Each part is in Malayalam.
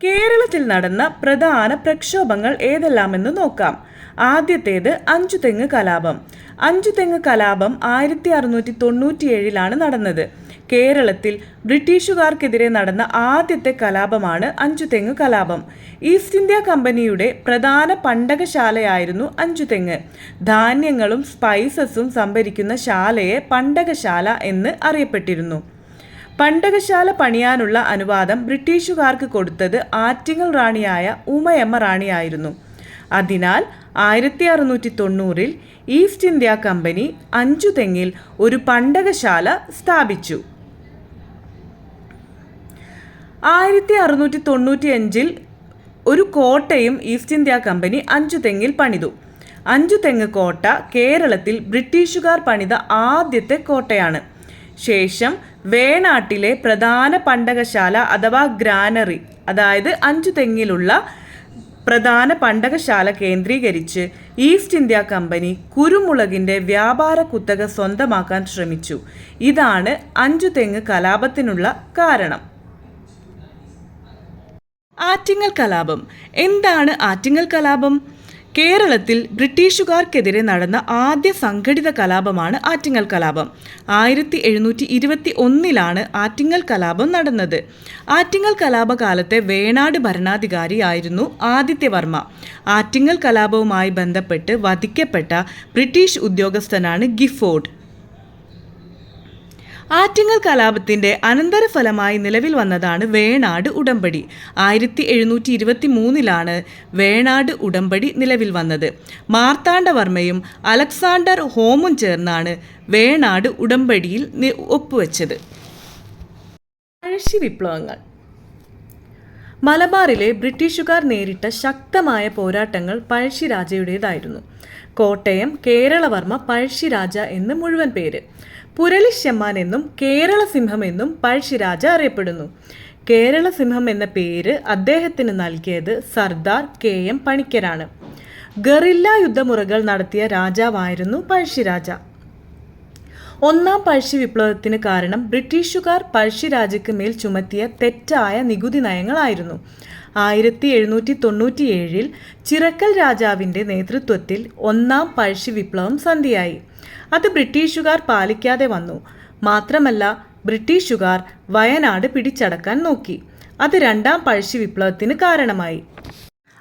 കേരളത്തിൽ നടന്ന പ്രധാന പ്രക്ഷോഭങ്ങൾ ഏതെല്ലാമെന്ന് നോക്കാം. ആദ്യത്തേത് അഞ്ചുതെങ്ങ് കലാപം. അഞ്ചുതെങ്ങ് കലാപം ആയിരത്തി അറുന്നൂറ്റി തൊണ്ണൂറ്റിയേഴിലാണ് നടന്നത്. കേരളത്തിൽ ബ്രിട്ടീഷുകാർക്കെതിരെ നടന്ന ആദ്യത്തെ കലാപമാണ് അഞ്ചുതെങ്ങ് കലാപം. ഈസ്റ്റ് ഇന്ത്യ കമ്പനിയുടെ പ്രധാന പണ്ടകശാലയായിരുന്നു അഞ്ചുതെങ്ങ് ധാന്യങ്ങളും സ്പൈസസും സംഭരിക്കുന്ന ശാലയെ പണ്ടകശാല എന്ന് അറിയപ്പെട്ടിരുന്നു. പണ്ടകശാല പണിയാനുള്ള അനുവാദം ബ്രിട്ടീഷുകാർക്ക് കൊടുത്തത് ആറ്റിങ്ങൽ റാണിയായ ഉമയമ്മ റാണിയായിരുന്നു. അതിനാൽ ആയിരത്തി അറുന്നൂറ്റി തൊണ്ണൂറിൽ ഈസ്റ്റ് ഇന്ത്യ കമ്പനി അഞ്ചുതെങ്ങിൽ ഒരു പണ്ടകശാല സ്ഥാപിച്ചു. ആയിരത്തി അറുന്നൂറ്റി തൊണ്ണൂറ്റി അഞ്ചിൽ ഒരു കോട്ടയും ഈസ്റ്റ് ഇന്ത്യ കമ്പനി അഞ്ചുതെങ്ങിൽ പണിതു. അഞ്ചുതെങ്ങ് കോട്ട കേരളത്തിൽ ബ്രിട്ടീഷുകാർ പണിത ആദ്യത്തെ കോട്ടയാണ്. ശേഷം വേണാട്ടിലെ പ്രധാന പണ്ടകശാല അഥവാ ഗ്രാനറി അതായത് അഞ്ചു തെങ്ങിലുള്ള പ്രധാന പണ്ടകശാല കേന്ദ്രീകരിച്ച് ഈസ്റ്റ് ഇന്ത്യ കമ്പനി കുരുമുളകിന്റെ വ്യാപാര കുത്തക സ്വന്തമാക്കാൻ ശ്രമിച്ചു. ഇതാണ് അഞ്ചു തെങ്ങ് കലാപത്തിനുള്ള കാരണം. ആറ്റിങ്ങൽ കലാപം. എന്താണ് ആറ്റിങ്ങൽ കലാപം? കേരളത്തിൽ ബ്രിട്ടീഷുകാർക്കെതിരെ നടന്ന ആദ്യ സംഘടിത കലാപമാണ് ആറ്റിങ്ങൽ കലാപം. ആയിരത്തി എഴുന്നൂറ്റി ഇരുപത്തി ഒന്നിലാണ് ആറ്റിങ്ങൽ കലാപം നടന്നത്. ആറ്റിങ്ങൽ കലാപകാലത്തെ വേണാട് ഭരണാധികാരിയായിരുന്നു ആദിത്യവർമ്മ ആറ്റിങ്ങൽ കലാപവുമായി ബന്ധപ്പെട്ട് വധിക്കപ്പെട്ട ബ്രിട്ടീഷ് ഉദ്യോഗസ്ഥനാണ് ഗിഫോർഡ്. ആറ്റിങ്ങൽ കലാപത്തിന്റെ അനന്തരഫലമായി നിലവിൽ വന്നതാണ് വേണാട് ഉടമ്പടി. ആയിരത്തി എഴുന്നൂറ്റി ഇരുപത്തി മൂന്നിലാണ് വേണാട് ഉടമ്പടി നിലവിൽ വന്നത്. മാർത്താണ്ഡവർമ്മയും അലക്സാണ്ടർ ഹോമും ചേർന്നാണ് വേണാട് ഉടമ്പടിയിൽ ഒപ്പുവെച്ചത്. പഴശ്ശി വിപ്ലവങ്ങൾ മലബാറിലെ ബ്രിട്ടീഷുകാർ നേരിട്ട ശക്തമായ പോരാട്ടങ്ങൾ പഴശ്ശിരാജയുടേതായിരുന്നു. കോട്ടയം കേരളവർമ്മ പഴശ്ശിരാജ എന്ന് മുഴുവൻ പേര്. പുരളിശമ്മാൻ എന്നും കേരള സിംഹം എന്നും പഴശ്ശിരാജ അറിയപ്പെടുന്നു. കേരള സിംഹം എന്ന പേര് അദ്ദേഹത്തിന് നൽകിയത് സർദാർ കെ എം പണിക്കരാണ്. ഗറില്ല യുദ്ധമുറകൾ നടത്തിയ രാജാവായിരുന്നു പഴശ്ശിരാജ. ഒന്നാം പഴശ്ശി വിപ്ലവത്തിന് കാരണം ബ്രിട്ടീഷുകാർ പഴശ്ശിരാജയ്ക്ക് മേൽ ചുമത്തിയ തെറ്റായ നികുതി നയങ്ങളായിരുന്നു. ആയിരത്തി എഴുന്നൂറ്റി തൊണ്ണൂറ്റിയേഴിൽ ചിറക്കൽ രാജാവിന്റെ നേതൃത്വത്തിൽ ഒന്നാം പഴശ്ശി വിപ്ലവം സന്ധിയായി. അത് ബ്രിട്ടീഷുകാർ പാലിക്കാതെ വന്നു. മാത്രമല്ല ബ്രിട്ടീഷുകാർ വയനാട് പിടിച്ചടക്കാൻ നോക്കി. അത് രണ്ടാം പഴശ്ശി വിപ്ലവത്തിന് കാരണമായി.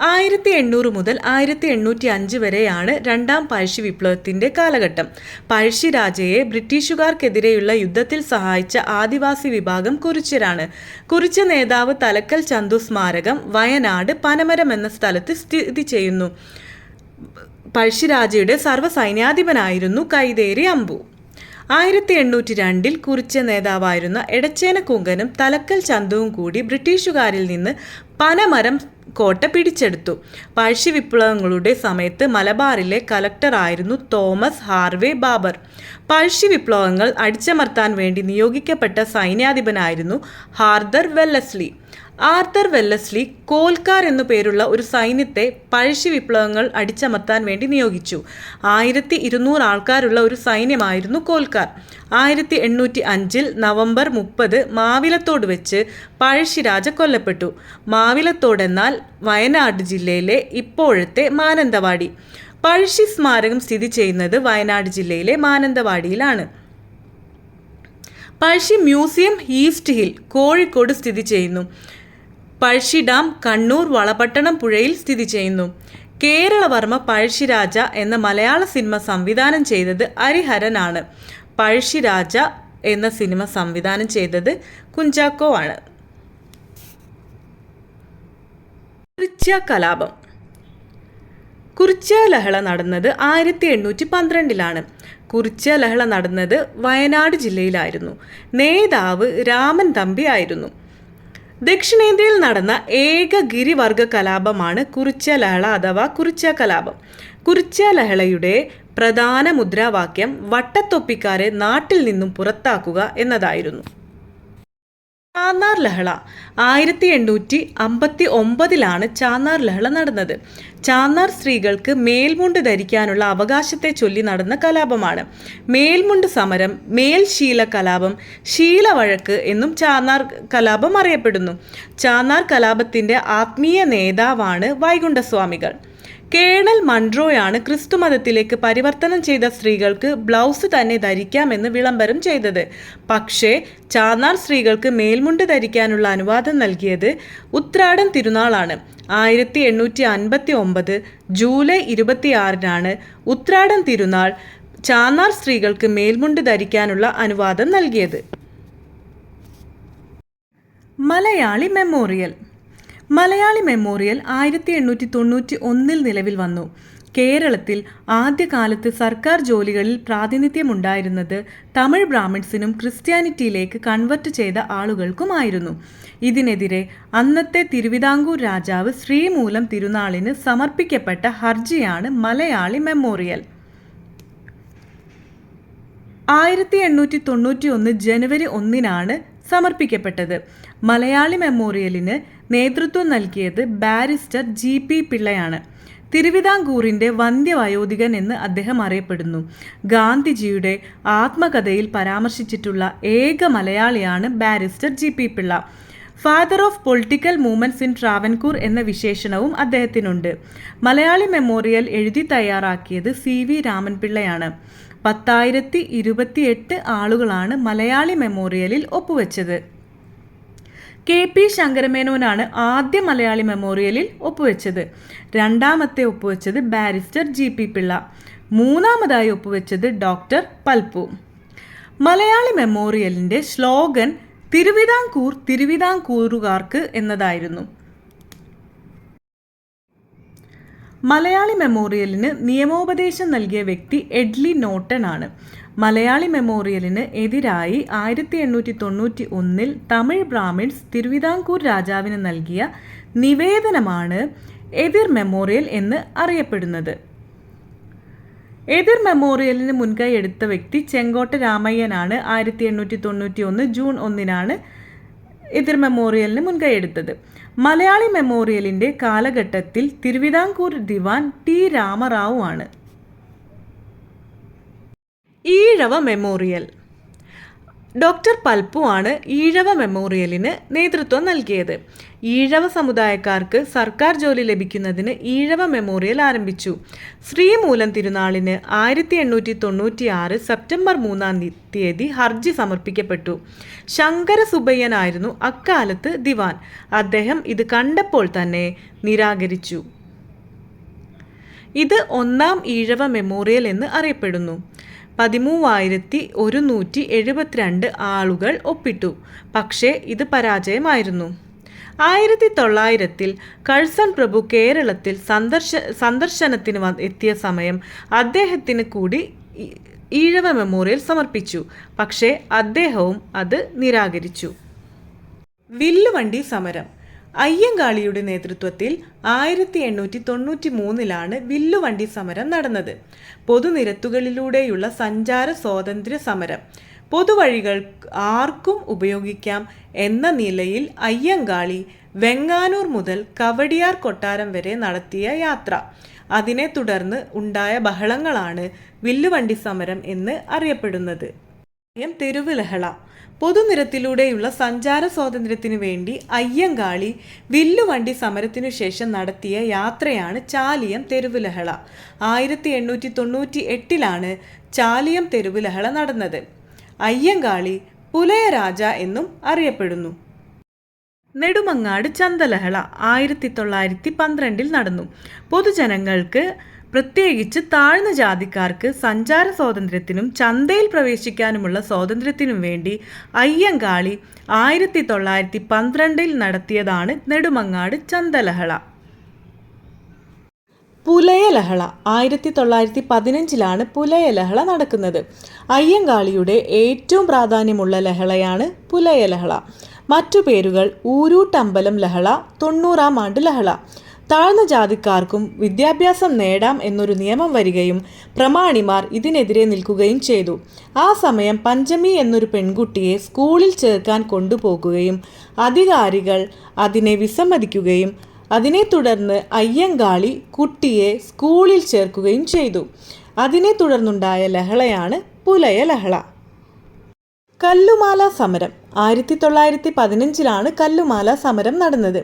ആയിരത്തി എണ്ണൂറ് മുതൽ ആയിരത്തി എണ്ണൂറ്റി അഞ്ച് വരെയാണ് രണ്ടാം പഴശ്ശി വിപ്ലവത്തിന്റെ കാലഘട്ടം. പഴശ്ശി രാജയെ ബ്രിട്ടീഷുകാർക്കെതിരെയുള്ള യുദ്ധത്തിൽ സഹായിച്ച ആദിവാസി വിഭാഗം കുറിച്ചരാണ് കുറിച്ച നേതാവ് തലക്കൽ ചന്തു സ്മാരകം വയനാട് പനമരം എന്ന സ്ഥലത്ത് സ്ഥിതി ചെയ്യുന്നു. പഴശ്ശിരാജയുടെ സർവസൈന്യാധിപനായിരുന്നു കൈതേരി അമ്പു. ആയിരത്തി എണ്ണൂറ്റി രണ്ടിൽ കുറിച്ച നേതാവായിരുന്ന എടച്ചേന കുങ്കനും തലക്കൽ ചന്തുവും കൂടി ബ്രിട്ടീഷുകാരിൽ നിന്ന് പനമരം കോട്ട പിടിച്ചെടുത്തു. പഴശ്ശി വിപ്ലവങ്ങളുടെ സമയത്ത് മലബാറിലെ കലക്ടറായിരുന്നു തോമസ് ഹാർവേ ബാബർ. പഴശ്ശി വിപ്ലവങ്ങൾ അടിച്ചമർത്താൻ വേണ്ടി നിയോഗിക്കപ്പെട്ട സൈന്യാധിപനായിരുന്നു ഹാർദർ വെല്ലസ്ലി. ആർത്തർ വെല്ലസ്ലി കോൽക്കാർ എന്നു പേരുള്ള ഒരു സൈന്യത്തെ പഴശ്ശി വിപ്ലവങ്ങൾ അടിച്ചമർത്താൻ വേണ്ടി നിയോഗിച്ചു. ആയിരത്തി ഇരുന്നൂറ് ആൾക്കാരുള്ള ഒരു സൈന്യമായിരുന്നു കോൽക്കാർ. ആയിരത്തി എണ്ണൂറ്റി അഞ്ചിൽ നവംബർ മുപ്പത് മാവിലത്തോട് വെച്ച് പഴശ്ശിരാജ കൊല്ലപ്പെട്ടു. മാവിലത്തോടെന്നാൽ വയനാട് ജില്ലയിലെ ഇപ്പോഴത്തെ മാനന്തവാടി. പഴശ്ശി സ്മാരകം സ്ഥിതി ചെയ്യുന്നത് വയനാട് ജില്ലയിലെ മാനന്തവാടിയിലാണ്. Pazhassi museum East Hill Kozhikode സ്ഥിതി ചെയ്യുന്നു. പഴശ്ശി ഡാം കണ്ണൂർ വളപട്ടണം പുഴയിൽ സ്ഥിതി ചെയ്യുന്നു. കേരളവർമ്മ പഴശ്ശിരാജ എന്ന മലയാള സിനിമ സംവിധാനം ചെയ്തത് ഹരിഹരനാണ് പഴശ്ശിരാജ എന്ന സിനിമ സംവിധാനം ചെയ്തത് കുഞ്ചാക്കോ ആണ്. കലാപം. കുറിച്യ ലഹള നടന്നത് ആയിരത്തി എണ്ണൂറ്റി പന്ത്രണ്ടിലാണ്. കുറിച്യ ലഹള നടന്നത് വയനാട് ജില്ലയിലായിരുന്നു. നേതാവ് രാമൻ തമ്പി ആയിരുന്നു. ദക്ഷിണേന്ത്യയിൽ നടന്ന ഏക ഗിരിവർഗ കലാപമാണ് കുറിച്ച ലഹള അഥവാ കുറിച്ച കലാപം കുറിച്ച ലഹളയുടെ പ്രധാന മുദ്രാവാക്യം വട്ടത്തൊപ്പിക്കാരെ നാട്ടിൽ നിന്നും പുറത്താക്കുക എന്നതായിരുന്നു. ചാന്നാർ ലഹള. ആയിരത്തി എണ്ണൂറ്റി അമ്പത്തി ഒമ്പതിലാണ് ചാന്നാർ ലഹള നടന്നത്. ചാന്നാർ സ്ത്രീകൾക്ക് മേൽമുണ്ട് ധരിക്കാനുള്ള അവകാശത്തെ ചൊല്ലി നടന്ന കലാപമാണ്. മേൽമുണ്ട് സമരം മേൽശീല കലാപം ശീലവഴക്ക് എന്നും ചാന്നാർ കലാപം അറിയപ്പെടുന്നു. ചാന്നാർ കലാപത്തിന്റെ ആത്മീയ നേതാവാണ് വൈകുണ്ഠസ്വാമികൾ. കേണൽ മൺട്രോയാണ് ക്രിസ്തുമതത്തിലേക്ക് പരിവർത്തനം ചെയ്ത സ്ത്രീകൾക്ക് ബ്ലൗസ് തന്നെ ധരിക്കാമെന്ന് വിളംബരം ചെയ്തത്. പക്ഷേ ചാന്നാർ സ്ത്രീകൾക്ക് മേൽമുണ്ട് ധരിക്കാനുള്ള അനുവാദം നൽകിയത് ഉത്രാടൻ തിരുനാളാണ്. ആയിരത്തി എണ്ണൂറ്റി അൻപത്തി ഒമ്പത് ജൂലൈ ഇരുപത്തിയാറിനാണ് ഉത്രാടൻ തിരുനാൾ ചാന്നാർ സ്ത്രീകൾക്ക് മേൽമുണ്ട് ധരിക്കാനുള്ള അനുവാദം നൽകിയത്. മലയാളി മെമ്മോറിയൽ മലയാളി മെമ്മോറിയൽ ആയിരത്തി എണ്ണൂറ്റി തൊണ്ണൂറ്റി ഒന്നിൽ നിലവിൽ വന്നു. കേരളത്തിൽ ആദ്യകാലത്ത് സർക്കാർ ജോലികളിൽ പ്രാതിനിധ്യമുണ്ടായിരുന്നത് തമിഴ് ബ്രാഹ്മിൺസിനും ക്രിസ്ത്യാനിറ്റിയിലേക്ക് കൺവെർട്ട് ചെയ്ത ആളുകൾക്കുമായിരുന്നു. ഇതിനെതിരെ അന്നത്തെ തിരുവിതാംകൂർ രാജാവ് ശ്രീമൂലം തിരുനാളിന് സമർപ്പിക്കപ്പെട്ട ഹർജിയാണ് മലയാളി മെമ്മോറിയൽ. ആയിരത്തി എണ്ണൂറ്റി തൊണ്ണൂറ്റി ഒന്ന് ജനുവരി ഒന്നിനാണ് സമർപ്പിക്കപ്പെട്ടത്. മലയാളി മെമ്മോറിയലിന് നേതൃത്വം നൽകിയത് ബാരിസ്റ്റർ ജി പി പിള്ളയാണ്. തിരുവിതാംകൂറിന്റെ വന്ധ്യവയോധികൻ എന്ന് അദ്ദേഹം അറിയപ്പെടുന്നു. ഗാന്ധിജിയുടെ ആത്മകഥയിൽ പരാമർശിച്ചിട്ടുള്ള ഏക മലയാളിയാണ് barrister G P Pillai. Father of political movements in Travancore എന്ന വിശേഷണവും അദ്ദേഹത്തിനുണ്ട്. മലയാളി മെമ്മോറിയൽ എഴുതി തയ്യാറാക്കിയത് സി വി രാമൻപിള്ളയാണ് പത്തായിരത്തി ഇരുപത്തിയെട്ട് ആളുകളാണ് മലയാളി മെമ്മോറിയലിൽ ഒപ്പുവെച്ചത്. കെ പി ശങ്കരമേനോനാണ് ആദ്യ മലയാളി മെമ്മോറിയലിൽ ഒപ്പുവെച്ചത്. രണ്ടാമത്തെ ഒപ്പുവെച്ചത് ബാരിസ്റ്റർ ജി പി പിള്ള. മൂന്നാമതായി ഒപ്പുവെച്ചത് ഡോക്ടർ പൽപ്പു. മലയാളി മെമ്മോറിയലിന്റെ സ്ലോഗൻ തിരുവിതാംകൂർ തിരുവിതാംകൂറുകാർക്ക് എന്നതായിരുന്നു. മലയാളി മെമ്മോറിയലിന് നിയമോപദേശം നൽകിയ വ്യക്തി എഡ്ലി നോട്ടൺ ആണ് മലയാളി മെമ്മോറിയലിന് എതിരായി ആയിരത്തി എണ്ണൂറ്റി തൊണ്ണൂറ്റി ഒന്നിൽ തമിഴ് ബ്രാഹ്മിൺസ് തിരുവിതാംകൂർ രാജാവിന് നൽകിയ നിവേദനമാണ് എതിർ മെമ്മോറിയൽ എന്ന് അറിയപ്പെടുന്നത്. എതിർ മെമ്മോറിയലിന് മുൻകൈ എടുത്ത വ്യക്തി ചെങ്കോട്ട രാമയ്യനാണ് ആയിരത്തി എണ്ണൂറ്റി തൊണ്ണൂറ്റി ഒന്ന് ജൂൺ ഒന്നിനാണ് എതിർ മെമ്മോറിയലിന് മുൻകൈ എടുത്തത്. മലയാളി മെമ്മോറിയലിന്റെ കാലഘട്ടത്തിൽ തിരുവിതാംകൂർ ദിവാൻ ടി രാമറാവു ആണ് ഈഴവ മെമ്മോറിയൽ. ഡോക്ടർ പൽപ്പു ആണ് ഈഴവ മെമ്മോറിയലിന് നേതൃത്വം നൽകിയത്. ഈഴവ സമുദായക്കാർക്ക് സർക്കാർ ജോലി ലഭിക്കുന്നതിന് ഈഴവ മെമ്മോറിയൽ ആരംഭിച്ചു. ശ്രീമൂലം തിരുനാളിന് ആയിരത്തി എണ്ണൂറ്റി തൊണ്ണൂറ്റി ആറ് സെപ്റ്റംബർ മൂന്നാം തീയതി ഹർജി സമർപ്പിക്കപ്പെട്ടു. ശങ്കര സുബയ്യനായിരുന്നു അക്കാലത്ത് ദിവാൻ. അദ്ദേഹം ഇത് കണ്ടപ്പോൾ തന്നെ നിരാകരിച്ചു. ഇത് ഒന്നാം ഈഴവ മെമ്മോറിയൽ എന്ന് അറിയപ്പെടുന്നു. പതിമൂവായിരത്തി ഒരുന്നൂറ്റി എഴുപത്തിരണ്ട് ആളുകൾ ഒപ്പിട്ടു. പക്ഷേ ഇത് പരാജയമായിരുന്നു. ആയിരത്തി തൊള്ളായിരത്തിൽ കഴ്സൺ പ്രഭു കേരളത്തിൽ സന്ദർശ സന്ദർശനത്തിന് എത്തിയ സമയം അദ്ദേഹത്തിന് കൂടി ഈഴവ മെമ്മോറിയൽ സമർപ്പിച്ചു. പക്ഷേ അദ്ദേഹവും അത് നിരാകരിച്ചു. വില്ലുവണ്ടി സമരം. അയ്യങ്കാളിയുടെ നേതൃത്വത്തിൽ ആയിരത്തി എണ്ണൂറ്റി തൊണ്ണൂറ്റി മൂന്നിലാണ് വില്ലുവണ്ടി സമരം നടന്നത്. പൊതുനിരത്തുകളിലൂടെയുള്ള സഞ്ചാര സ്വാതന്ത്ര്യ സമരം. പൊതുവഴികൾ ആർക്കും ഉപയോഗിക്കാം എന്ന നിലയിൽ അയ്യങ്കാളി വെങ്ങാനൂർ മുതൽ കവടിയാർ കൊട്ടാരം വരെ നടത്തിയ യാത്ര. അതിനെ തുടർന്ന് ഉണ്ടായ ബഹളങ്ങളാണ് വില്ലുവണ്ടി സമരം എന്ന് അറിയപ്പെടുന്നത്. തെരുവ് ലഹള പൊതുനിരത്തിലൂടെയുള്ള സഞ്ചാര സ്വാതന്ത്ര്യത്തിനു വേണ്ടി അയ്യങ്കാളി വില്ലുവണ്ടി സമരത്തിനു ശേഷം നടത്തിയ യാത്രയാണ് ചാലിയം തെരുവുലഹള. ആയിരത്തി എണ്ണൂറ്റി തൊണ്ണൂറ്റി എട്ടിലാണ് ചാലിയം തെരുവുലഹള നടന്നത്. അയ്യങ്കാളി പുലയരാജ എന്നും അറിയപ്പെടുന്നു. നെടുമങ്ങാട് ചന്തലഹള ആയിരത്തി തൊള്ളായിരത്തി പന്ത്രണ്ടിൽ നടന്നു. പൊതുജനങ്ങൾക്ക് പ്രത്യേകിച്ച് താഴ്ന്ന ജാതിക്കാർക്ക് സഞ്ചാര സ്വാതന്ത്ര്യത്തിനും ചന്തയിൽ പ്രവേശിക്കാനുമുള്ള സ്വാതന്ത്ര്യത്തിനും വേണ്ടി അയ്യങ്കാളി ആയിരത്തി തൊള്ളായിരത്തി പന്ത്രണ്ടിൽ നടത്തിയതാണ് നെടുമങ്ങാട് ചന്തലഹള. പുലയലഹള ആയിരത്തി തൊള്ളായിരത്തി പതിനഞ്ചിലാണ് പുലയലഹള നടക്കുന്നത്. അയ്യങ്കാളിയുടെ ഏറ്റവും പ്രാധാന്യമുള്ള ലഹളയാണ് പുലയലഹള. മറ്റു പേരുകൾ ഊരൂട്ടമ്പലം ലഹള തൊണ്ണൂറാം ആണ്ട് ലഹള. താഴ്ന്ന ജാതിക്കാർക്കും വിദ്യാഭ്യാസം നേടാം എന്നൊരു നിയമം വരികയും പ്രമാണിമാർ ഇതിനെതിരെ നിൽക്കുകയും ചെയ്തു. ആ സമയം പഞ്ചമി എന്നൊരു പെൺകുട്ടിയെ സ്കൂളിൽ ചേർക്കാൻ കൊണ്ടുപോകുകയും അധികാരികൾ അതിനെ വിസമ്മതിക്കുകയും അതിനെ തുടർന്ന് അയ്യങ്കാളി കുട്ടിയെ സ്കൂളിൽ ചേർക്കുകയും ചെയ്തു. അതിനെ തുടർന്നുണ്ടായ ലഹളയാണ് പുലയ ലഹള. കല്ലുമാല സമരം. ആയിരത്തി തൊള്ളായിരത്തി പതിനഞ്ചിലാണ് കല്ലുമാല സമരം നടന്നത്.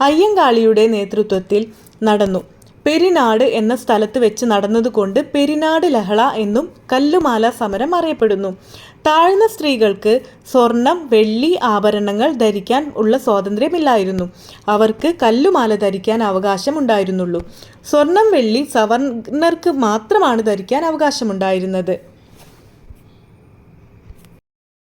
അയ്യങ്കാളിയുടെ നേതൃത്വത്തിൽ നടന്നു. പെരിനാട് എന്ന സ്ഥലത്ത് വെച്ച് നടന്നതുകൊണ്ട് പെരിനാട് ലഹള എന്നും കല്ലുമാല സമരം അറിയപ്പെടുന്നു. താഴ്ന്ന സ്ത്രീകൾക്ക് സ്വർണം വെള്ളി ആഭരണങ്ങൾ ധരിക്കാൻ ഉള്ള സ്വാതന്ത്ര്യമില്ലായിരുന്നു. അവർക്ക് കല്ലുമാല ധരിക്കാൻ അവകാശമുണ്ടായിരുന്നുള്ളൂ. സ്വർണം വെള്ളി സവർണർക്ക് മാത്രമാണ് ധരിക്കാൻ അവകാശമുണ്ടായിരുന്നത്.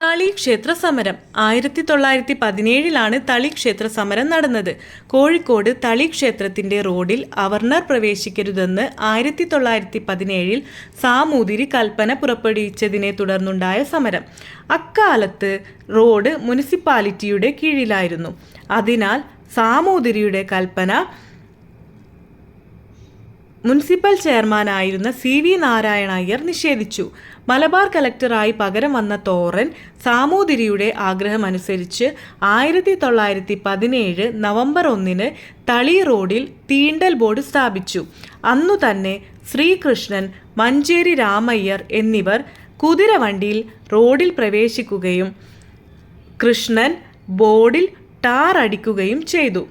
തളി ക്ഷേത്ര സമരം ആയിരത്തി തൊള്ളായിരത്തി പതിനേഴിലാണ് തളി ക്ഷേത്ര സമരം നടന്നത്. കോഴിക്കോട് തളി ക്ഷേത്രത്തിന്റെ റോഡിൽ അവർണർ പ്രവേശിക്കരുതെന്ന് ആയിരത്തി തൊള്ളായിരത്തി പതിനേഴിൽ സാമൂതിരി കൽപ്പന പുറപ്പെടുവിച്ചതിനെ തുടർന്നുണ്ടായ സമരം. അക്കാലത്ത് റോഡ് മുനിസിപ്പാലിറ്റിയുടെ കീഴിലായിരുന്നു. അതിനാൽ സാമൂതിരിയുടെ കൽപ്പന മുനിസിപ്പൽ ചെയർമാനായിരുന്ന സി വി നാരായണ അയ്യർ നിഷേധിച്ചു. മലബാർ കലക്ടറായി പകരം വന്ന തോറൻ സാമൂതിരിയുടെ ആഗ്രഹമനുസരിച്ച് ആയിരത്തി തൊള്ളായിരത്തി പതിനേഴ് നവംബർ ഒന്നിന് തളി റോഡിൽ തീണ്ടൽ ബോർഡ് സ്ഥാപിച്ചു. അന്നു തന്നെ ശ്രീകൃഷ്ണൻ മഞ്ചേരി രാമയ്യർ എന്നിവർ കുതിരവണ്ടിയിൽ റോഡിൽ പ്രവേശിക്കുകയും കൃഷ്ണൻ ബോർഡിൽ ടാർ അടിക്കുകയും ചെയ്തു.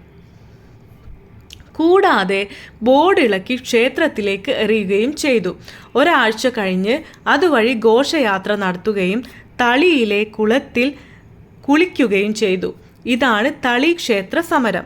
കൂടാതെ ബോർഡ് ഇളക്കി ക്ഷേത്രത്തിലേക്ക് എറിയുകയും ചെയ്തു. ഒരാഴ്ച കഴിഞ്ഞ് അതുവഴി ഘോഷയാത്ര നടത്തുകയും തളിയിലെ കുളത്തിൽ കുളിക്കുകയും ചെയ്തു. ഇതാണ് തളി ക്ഷേത്ര സമരം.